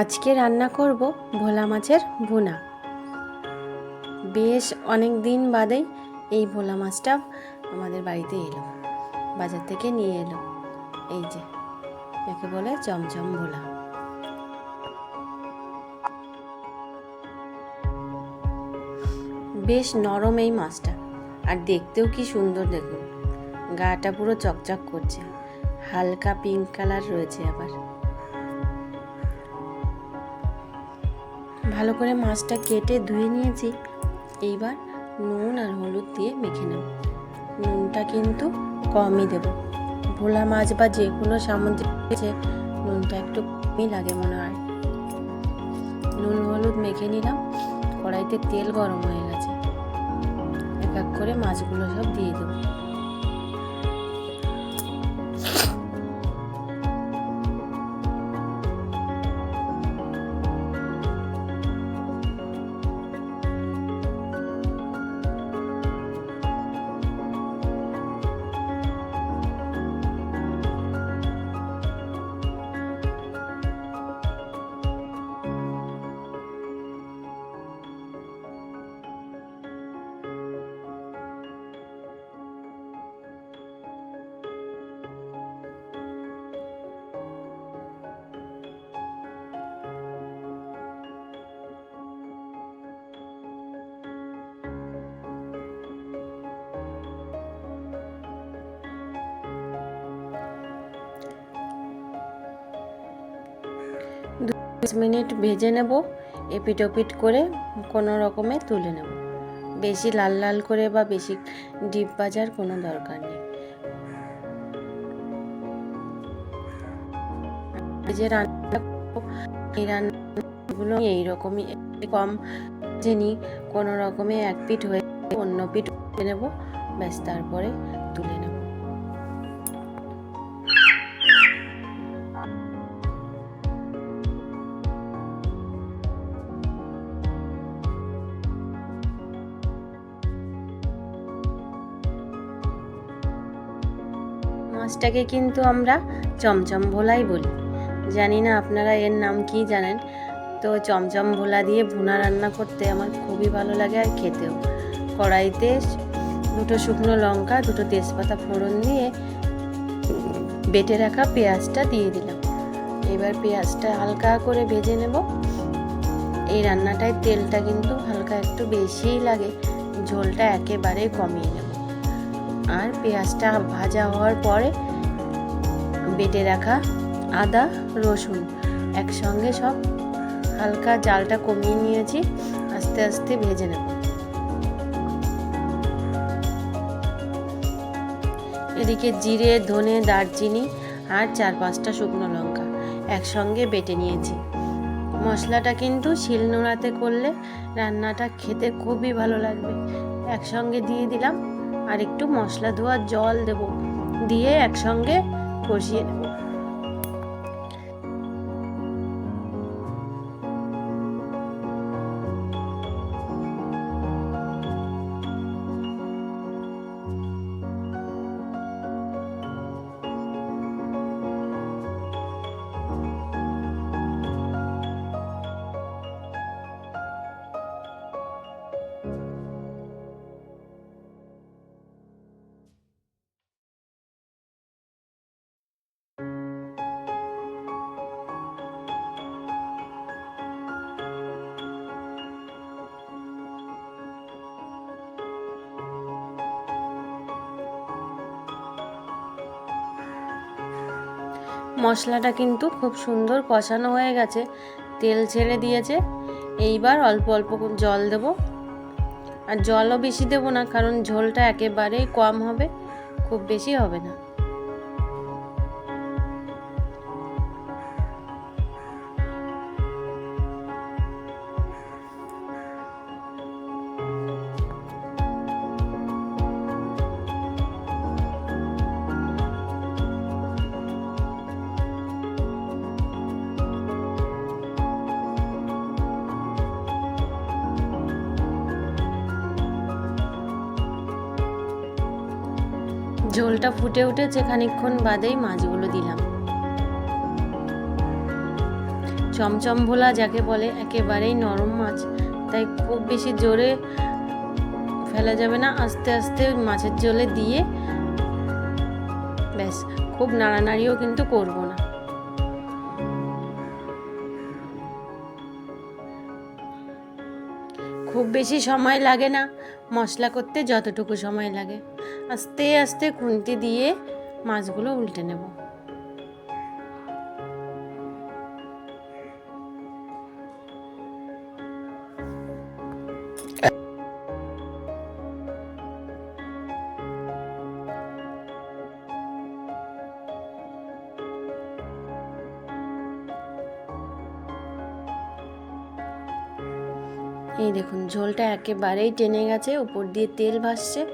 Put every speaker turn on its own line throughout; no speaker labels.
আজকে রান্না করব ভোলা মাছের ভুনা। বেশ অনেক দিন বাদেই এই ভোলা মাছটা আমাদের বাড়িতে এলো, বাজার থেকে নিয়ে এলো। এই যে, একে বলে চমচম ভোলা। বেশ নরম এই মাছটা, আর দেখতেও কি সুন্দর দেখুন। গাটা পুরো চকচক করছে, হালকা পিঙ্ক কালার রয়েছে আবার। ভালো করে মাছটা কেটে ধুয়ে নিয়েছি। এইবার নুন আর হলুদ দিয়ে মেখে নেব। নুনটা কিন্তু কমই দেব। ভোলা মাছ বা যে কোনো সামুদ্রিক নুনটা একটু কমই লাগে মনে হয়। নুন হলুদ মেখে নিলাম। কড়াইতে তেল গরম হয়ে গেছে। এক এক করে মাছগুলো সব দিয়ে দেবো। পাঁচ মিনিট ভেজে নেব, এপিট ওপিট করে কোনো রকমে তুলে নেব। বেশি লাল লাল করে বা বেশি ডিপ ভাজার কোনো দরকার নেই। যে রান্না এই রান্নাগুলো এইরকমই কম জেনি কোনো রকমে এক পিঠ হয়ে অন্য পিঠ নেব, ব্যাস তারপরে তুলে নেব। মাছটাকে কিন্তু আমরা চমচম ভোলাই বলি। জানি না আপনারা এর নাম কি জানেন, তো চমচম ভোলা দিয়ে ভুনা রান্না করতে আমার খুবই ভালো লাগে আর খেতেও। কড়াইতে দুটো শুকনো লঙ্কা, দুটো তেজপাতা ফোড়ন দিয়ে বেটে রাখা পেঁয়াজটা দিয়ে দিলাম। এবার পেঁয়াজটা হালকা করে ভেজে নেব। এই রান্নাটায় তেলটা কিন্তু হালকা একটু বেশিই লাগে, ঝোলটা একেবারে কমিয়ে নেব। আর পেঁয়াজটা ভাজা হওয়ার পরে বেটে রাখা আদা, রসুন। একসঙ্গে সব হালকা জালটা কমিয়ে নিয়েছি, আস্তে আস্তে ভেজে নেব। এদিকে জিরে, ধনে, দারচিনি আর চার পাঁচটা শুকনো লঙ্কা একসঙ্গে বেটে নিয়েছি। মশলাটা কিন্তু শিলনোড়াতে করলে রান্নাটা খেতে খুবই ভালো লাগবে। একসঙ্গে দিয়ে দিলাম আর একটু মশলা ধোয়া জল দেব দিয়ে একসঙ্গে কষিয়ে নেব। মশলাটা কিন্তু খুব সুন্দর কষানো হয়ে গেছে। তেল ছেড়ে দিয়েছে। এইবার অল্প অল্প জল দেব। আর জলও বেশি দেবো না, কারণ ঝোলটা একেবারেই কম হবে, খুব বেশি হবে না। ঝোলটা ফুটে উঠেছে, খানিকক্ষণ বাদেই মাছগুলো দিলাম। চমচম ভোলা যাকে বলে, একেবারেই নরম মাছ। তাই খুব বেশি জোরে ফেলা যাবে না, আস্তে আস্তে মাছের জলে দিয়ে ব্যাস। খুব নাড়ানাড়িও কিন্তু করব না। খুব বেশি সময় লাগে না। মশলা করতে যতটুকু সময় লাগে। আস্তে আস্তে খুন্তি দিয়ে মাছগুলো উল্টে নেব। এই দেখুন, ঝোলটা একেবারেই টেনে গেছে, উপর দিয়ে তেল ভাসছে।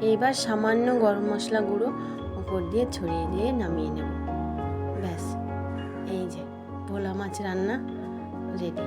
এইবার সামান্য গরম মশলা গুঁড়ো উপর দিয়ে ছড়িয়ে দিয়ে নামিয়ে নেব। ব্যাস, এই যে, ভোলা মাছ রান্না রেডি।